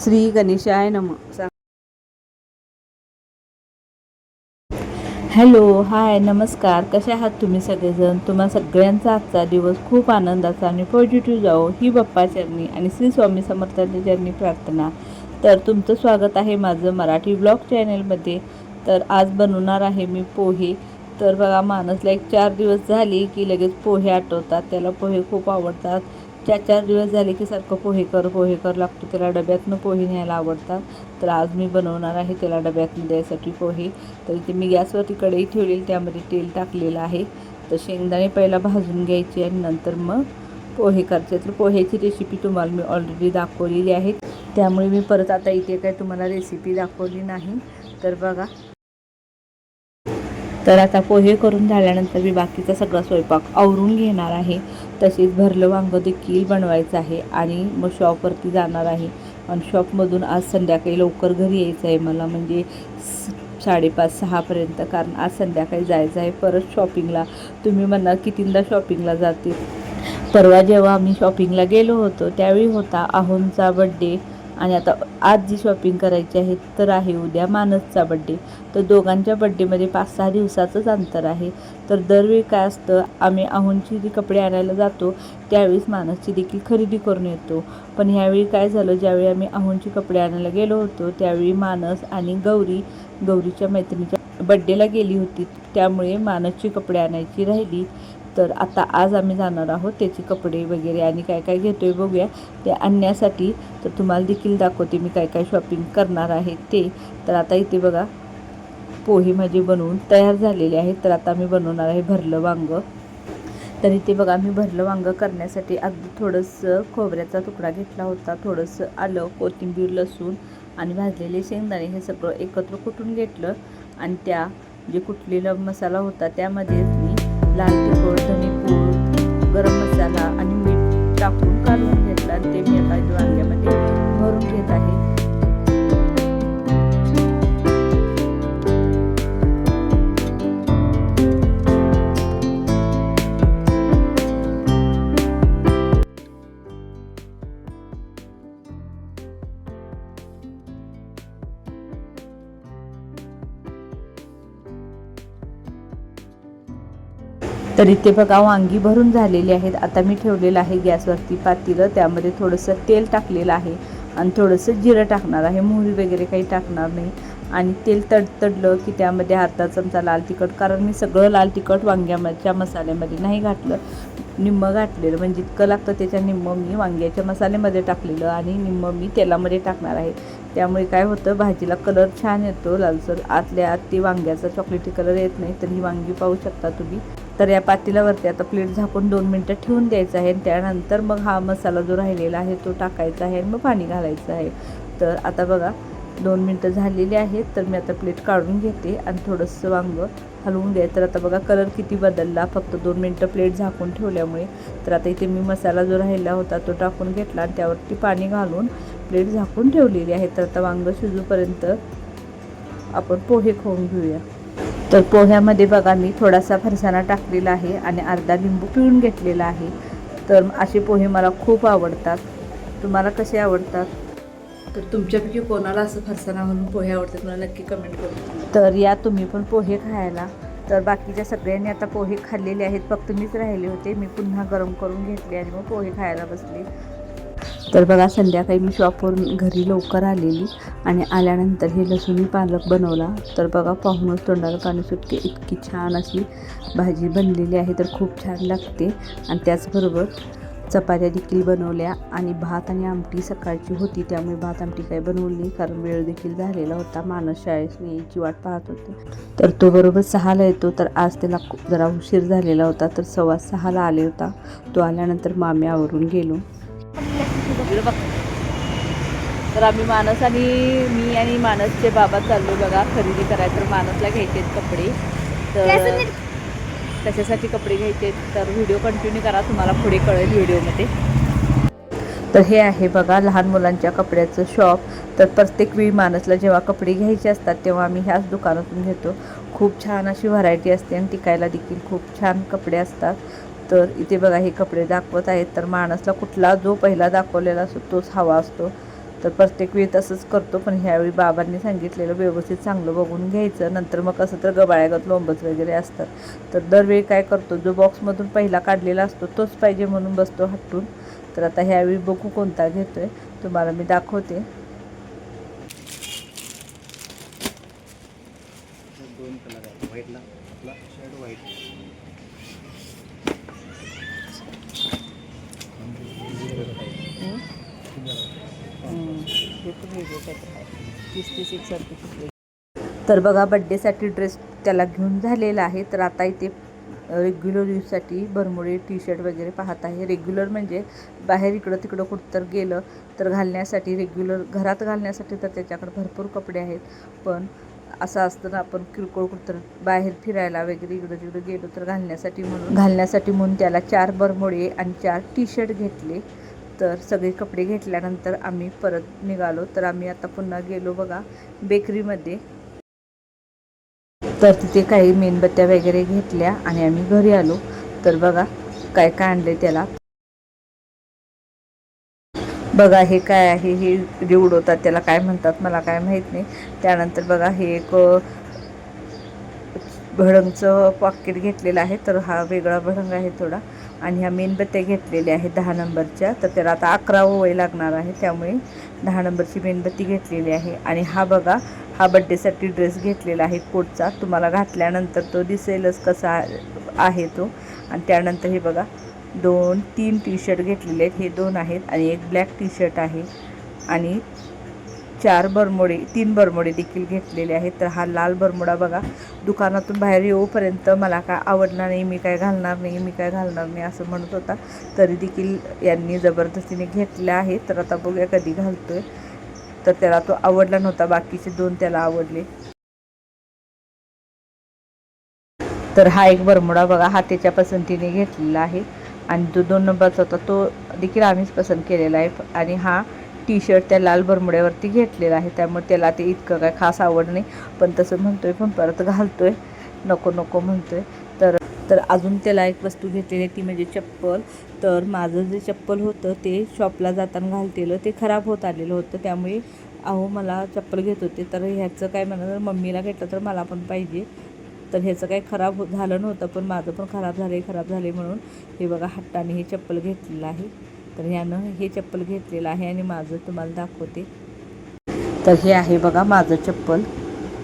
श्री गणेशाय नम. Hello hi नमस्कार. कसे आहात तुम्ही सगळेजण? तुम्हा सगळ्यांचा आजचा दिवस खूप आनंदाचा आणि पॉझिटिव्ह जाओ ही बाप्पा चरणी आणि श्री स्वामी समर्थांच्या चरणी प्रार्थना. तर तुमचं स्वागत आहे माझं मराठी ब्लॉग चॅनलमध्ये तर आज बनवणार आहे मी पोहे. तर बघा मानसला एक चार दिवस झाले की लगेच पोहे आठवतात. त्याला पोहे खूप आवडतात. चार चार दिवस झाले की सारखं पोहे कर पोहे कर लागतो. त्याला डब्यातनं पोहे न्यायला आवडतात. तर आज मी बनवणार आहे त्याला डब्यातनं द्यायसाठी पोहे. तर इथे मी गॅसवरती कढई ठेवलेली त्यामध्ये तेल टाकलेलं आहे. तर शेंगदाणे पहिला भाजून घ्यायचे आणि नंतर मग पोहे करायचे. तर पोह्याची रेसिपी तुम्हाला मी ऑलरेडी दाखवलेली आहे. त्यामुळे मी परत आता इथे काय तुम्हाला रेसिपी दाखवली नाही. तर बघा. तर आता पोहे करून झाल्यानंतर मी बाकीचा सगळा स्वयंपाक आवरून घेणार आहे. तसेच भरलं वांगं देखील बनवायचं आहे आणि मग शॉपवरती जाणार आहे. आणि शॉपमधून आज संध्याकाळी लवकर घरी यायचं आहे मला म्हणजे स- साडेपाच सहापर्यंत कारण आज संध्याकाळी जायचं आहे. परत शॉपिंगला तुम्ही म्हणा कितींदा शॉपिंगला जाते परवा जेव्हा आम्ही शॉपिंगला गेलो होतो त्यावेळी होता आहोंचा बड्डे आणि आता आज जी शॉपिंग करायची आहे तर आहे उद्या मानसचा बड्डे तर दोघांच्या बड्डेमध्ये पाच सहा दिवसाचंच अंतर आहे. तर दरवेळी काय असतं आम्ही आहोंची जी कपडे आणायला जातो त्यावेळेस मानसची देखील खरेदी करून येतो. पण ह्यावेळी काय झालं ज्यावेळी आम्ही आहोंची कपडे आणायला गेलो होतो त्यावेळी मानस आणि गौरी गौरीच्या मैत्रिणीच्या बड्डेला गेली होती. त्यामुळे मानसची कपडे आणायची राहिली. तर आता आज आम्ही जाणार आहोत त्याचे कपडे वगैरे आणि काय काय घेतो आहे बघूया. ते आणण्यासाठी तर तुम्हाला देखील दाखवते मी काय काय शॉपिंग करणार आहे ते. तर आता इथे बघा पोहे माझे बनवून तयार झालेले आहेत. तर आता मी बनवणार आहे भरलं वांगं. तर इथे बघा मी भरलं वांगं करण्यासाठी अगदी थोडंसं खोबऱ्याचा तुकडा घेतला होता. थोडंसं आलं कोथिंबीर लसूण आणि भाजलेले शेंगदाणे हे सगळं एकत्र कुटून घेतलं. आणि त्या जे कुटलेला मसाला होता त्यामध्ये लाल तिखट धनेपूड गरम मसाला आणि तर इथे बघा वांगी भरून झालेली आहेत. आता मी ठेवलेलं आहे गॅसवरती पातीलं. त्यामध्ये थोडंसं तेल टाकलेलं आहे आणि थोडंसं जिरं टाकणार आहे. मोहरी वगैरे काही टाकणार नाही. आणि तेल तडतडलं की त्यामध्ये अर्धा चमचा लाल तिखट कारण मी सगळं लाल तिखट वांग्याच्या मसाल्यामध्ये नाही घातलं. निम्मं घातलेलं. म्हणजे इतकं लागतं त्याच्या निम्मं मी वांग्याच्या मसाल्यामध्ये टाकलेलं आणि निम्मं मी तेलामध्ये टाकणार आहे. त्यामुळे काय होतं भाजीला कलर छान येतो लालसर. आतल्या आत ते वांग्याचा चॉकलेटी कलर येत नाही तर ही वांगी पाहू शकता तुम्ही. तर या पातेल्यावरती आता प्लेट झाकून दोन मिनटं ठेवून द्यायचं आहे. आणि त्यानंतर मग हा मसाला जो राहिलेला आहे तो टाकायचा आहे आणि मग पाणी घालायचं आहे. तर आता बघा दोन मिनटं झालेली आहेत तर मी आता प्लेट काढून घेते आणि थोडंसं वांगं हलवून द्या तर आता बघा कलर किती बदलला फक्त दोन मिनटं प्लेट झाकून ठेवल्यामुळे. तर आता इथे मी मसाला जो राहिला होता तो टाकून घेतला आणि त्यावरती पाणी घालून प्लेट झाकून ठेवलेली आहे. तर आता वांगं शिजूपर्यंत आपण पोहे खाऊन घेऊया. तर पोह्यामध्ये बघा मी थोडासा फरसाणा टाकलेला आहे आणि अर्धा लिंबू पिळून घेतलेला आहे. तर असे पोहे मला खूप आवडतात. तुम्हाला कसे आवडतात? तर तुमच्यापैकी कोणाला असं फरसाणा म्हणून पोहे आवडतात मला नक्की कमेंट करू तर या तुम्ही पण पोहे खायला. तर बाकीच्या सगळ्यांनी आता पोहे खाल्लेले आहेत. फक्त मीच राहिले होते. मी पुन्हा गरम करून घेतले आणि मग पोहे खायला बसले. तर बघा संध्याकाळी मी शॉपवरून घरी लवकर आलेली आणि आल्यानंतर हे लसूणी पालक बनवला. तर बघा पाहूनच तोंडाला पाणी सुटते इतकी छान अशी भाजी बनलेली आहे तर खूप छान लागते. आणि त्याचबरोबर चपात्या देखील बनवल्या आणि भात आणि आमटी सकाळची होती त्यामुळे भात आमटी काही बनवली नाही कारण वेळ देखील झालेला होता. मानस शाळेस यायची वाट पाहत होते. तर तो बरोबर सहाला येतो तर आज त्याला जरा उशीर झालेला होता तर सव्वा सहाला आले होता. तो आल्यानंतर मामी आवरून गेलो. तर आम्ही मानस आणि मी आणि मानसचे बाबा चाललो बघा खरेदी करायला. तर मानसला घ्यायचे आहेत कपडे. तर कशासाठी कपडे घ्यायचे तर व्हिडिओ कंटिन्यू करा तुम्हाला पुढे कळेल व्हिडिओमध्ये. तर हे आहे बघा लहान मुलांच्या कपड्याचं शॉप तर प्रत्येक वेळी मानसला जेव्हा कपडे घ्यायचे असतात तेव्हा आम्ही ह्याच दुकानातून घेतो. खूप छान अशी व्हरायटी असते आणि टिकायला देखील खूप छान कपडे असतात. तर इथे बघा हे कपडे दाखवत आहेत. तर माणसला कुठला जो पहिला दाखवलेला असतो तोच हवा असतो. तर प्रत्येक वेळी तसंच करतो पण ह्यावेळी बाबांनी सांगितलेलं व्यवस्थित चांगलं बघून घ्यायचं. नंतर मग कसं तर गबाळ्यागत लोंबच वगैरे असतात. तर दरवेळी काय करतो जो बॉक्समधून पहिला काढलेला असतो तोच पाहिजे म्हणून बसतो हटून तर आता ह्यावेळी बघू कोणता घेतो आहे तुम्हाला मी दाखवते दोन कलर आहे व्हाईटला आपला शर्ट व्हाईट तर बघा बड्डेसाठी ड्रेस त्याला घेऊन झालेला आहे. तर आता इथे रेग्युलर यूजसाठी भरमोडे टी शर्ट वगैरे पाहत आहे. रेग्युलर म्हणजे बाहेर इकडं तिकडं कुठं तर गेलं तर घालण्यासाठी रेग्युलर घरात घालण्यासाठी तर त्याच्याकडे भरपूर कपडे आहेत. पण असं असतं ना आपण किरकोळ कुठं बाहेर फिरायला वगैरे इकडं तिकडं गेलो तर घालण्यासाठी म्हणून घालण्यासाठी म्हणून त्याला चार बरमोडे आणि चार टी शर्ट घेतले. तर सगळे कपडे घेतल्यानंतर आम्ही परत निघालो. तर आम्ही आता पुन्हा गेलो बघा बेकरीमध्ये. तर तिथे काही मेणबत्त्या वगैरे घेतल्या आणि आम्ही घरी आलो. तर बघा काय काय आणले त्याला. बघा हे काय आहे हे जे उडवतात त्याला काय म्हणतात मला काय माहीत नाही. त्यानंतर बघा हे एक भडंगचं पॉकेट घेतलेलं आहे. तर हा वेगळा भडंग आहे थोडा. आणि ह्या मेणबत्त्या घेतलेल्या आहेत दहा नंबरच्या. तर त्याला आता अकरा वय लागणार आहे त्यामुळे दहा नंबरची मेणबत्ती घेतलेली आहे. आणि हा बघा हा बड्डेसाठी ड्रेस घेतलेला आहे कोटचा. तुम्हाला घातल्यानंतर तो दिसेलच कसा आहे तो. आणि त्यानंतर हे बघा दोन तीन टी शर्ट घेतलेले आहेत. हे दोन आहेत आणि एक ब्लॅक टी शर्ट आहे. आणि चार बरमोडे तीन बरमोडे देखील घेतलेले आहेत. तर हा लाल बरमोडा बघा. दुकानातून बाहेर येऊपर्यंत मला काय आवडणार नाही मी काय घालणार नाही मी काय घालणार नाही असं म्हणत होता. तरी देखील यांनी जबरदस्तीने घेतला आहे तर आता बघूया कधी घालतो आहे तर त्याला तो आवडला नव्हता बाकीचे दोन त्याला आवडले. तर हा एक बरमोडा बघा हा त्याच्या पसंतीने घेतलेला आहे. आणि जो दोन नंबरचा होता तो देखील आम्हीच पसंत केलेला आहे. आणि हा टी शर्ट त्या लाल बरमुड्यावरती घेतलेलं आहे. त्यामुळे त्याला ते इतकं काय खास आवड नाही. पण तसं म्हणतो आहे पण परत घालतो आहे नको नको म्हणतो आहे तर तर अजून त्याला एक वस्तू घेतलेली ती म्हणजे चप्पल. तर माझं जे चप्पल होतं ते शॉपला जाताना घालतेलं. ते खराब होत आलेलं होतं. त्यामुळे अहो मला चप्पल घेत होते. तर ह्याचं काय म्हणा मम्मीला घेतलं तर मला पण पाहिजे. तर ह्याचं काही खराब हो झालं नव्हतं. पण माझं पण खराब झाले खराब झाले म्हणून हे बघा हट्टाने हे चप्पल घेतलेलं आहे. तर ह्यानं हे चप्पल घेतलेलं आहे आणि माझं तुम्हाला दाखवते. तर हे आहे बघा माझं चप्पल.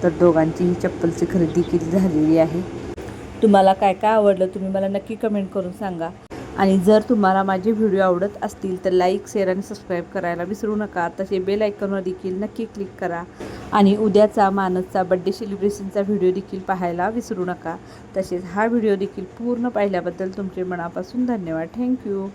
तर दोघांची ही चप्पलची खरेदी केली झालेली आहे. तुम्हाला काय काय आवडलं तुम्ही मला नक्की कमेंट करून सांगा. आणि जर तुम्हाला माझे व्हिडिओ आवडत असतील तर लाईक शेअर आणि सबस्क्राईब करायला विसरू नका. तसे बेल आयकॉनवर देखील नक्की क्लिक करा. आणि उद्याचा मानसचा बड्डे सेलिब्रेशनचा व्हिडिओ देखील पाहायला विसरू नका. तसेच हा व्हिडिओ देखील पूर्ण पाहिल्याबद्दल तुमचे मनापासून धन्यवाद. थँक्यू